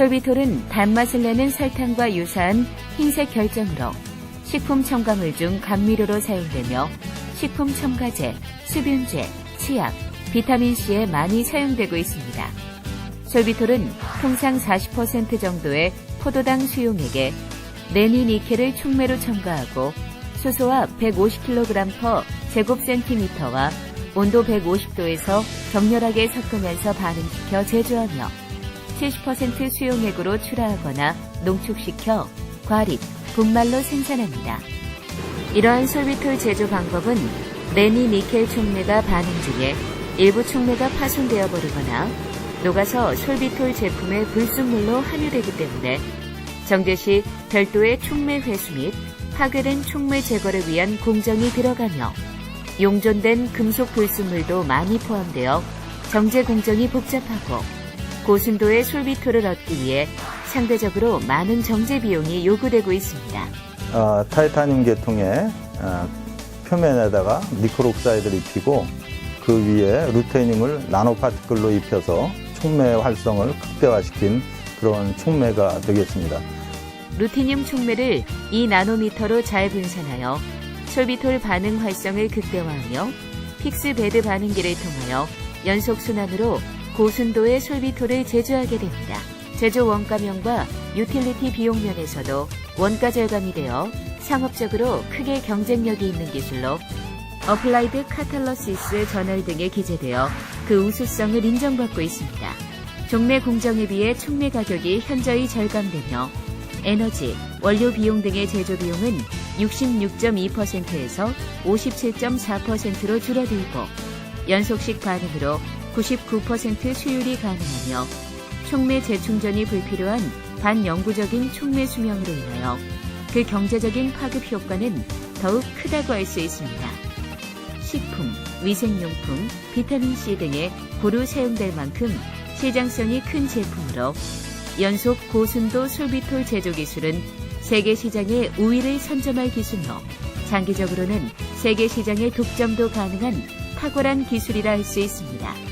솔비톨은 단맛을 내는 설탕과 유사한 흰색 결정으로 식품 첨가물 중 감미료로 사용되며 식품 첨가제, 수분제, 치약, 비타민C에 많이 사용되고 있습니다. 솔비톨은 통상 40% 정도의 포도당 수용액에 레니니켈을 충매로 첨가하고 수소와 150kg per 제곱센티미터와 온도 150도에서 격렬하게 섞으면서 반응시켜 제조하며 70% 수용액으로 출하하거나 농축시켜 과립, 분말로 생산합니다. 이러한 솔비톨 제조 방법은 레니 니켈 촉매가 반응 중에 일부 촉매가 파손되어 버리거나 녹아서 솔비톨 제품의 불순물로 함유되기 때문에 정제 시 별도의 촉매 회수 및 파괴된 촉매 제거를 위한 공정이 들어가며 용존된 금속 불순물도 많이 포함되어 정제 공정이 복잡하고 고순도의 솔비톨을 얻기 위해 상대적으로 많은 정제 비용이 요구되고 있습니다. 어, 타이타늄 계통의 어, 표면에다가 니켈옥사이드를 입히고 그 위에 루테늄을 나노 파티클로 입혀서 촉매 활성을 극대화시킨 그런 촉매가 되겠습니다. 루티늄 촉매를 2나노미터로 잘 분산하여 솔비톨 반응 활성을 극대화하며 픽스 베드 반응기를 통하여 연속 순환으로 고순도의 솔비톨을 제조하게 됩니다. 제조 원가면과 유틸리티 비용 면에서도 원가 절감이 되어 상업적으로 크게 경쟁력이 있는 기술로 어플라이드 카탈러시스 저널 등에 기재되어 그 우수성을 인정받고 있습니다. 종매 공정에 비해 촉매 가격이 현저히 절감되며 에너지, 원료 비용 등의 제조 비용은 66.2%에서 57.4%로 줄어들고 연속식 반응으로 99% 수율이 가능하며 촉매 재충전이 불필요한 반영구적인 촉매 수명으로 인하여 그 경제적인 파급 효과는 더욱 크다고 할 수 있습니다. 식품, 위생용품, 비타민C 등에 고루 사용될 만큼 시장성이 큰 제품으로 연속 고순도 솔비톨 제조 기술은 세계 시장의 우위를 선점할 기술로 장기적으로는 세계 시장의 독점도 가능한 탁월한 기술이라 할 수 있습니다.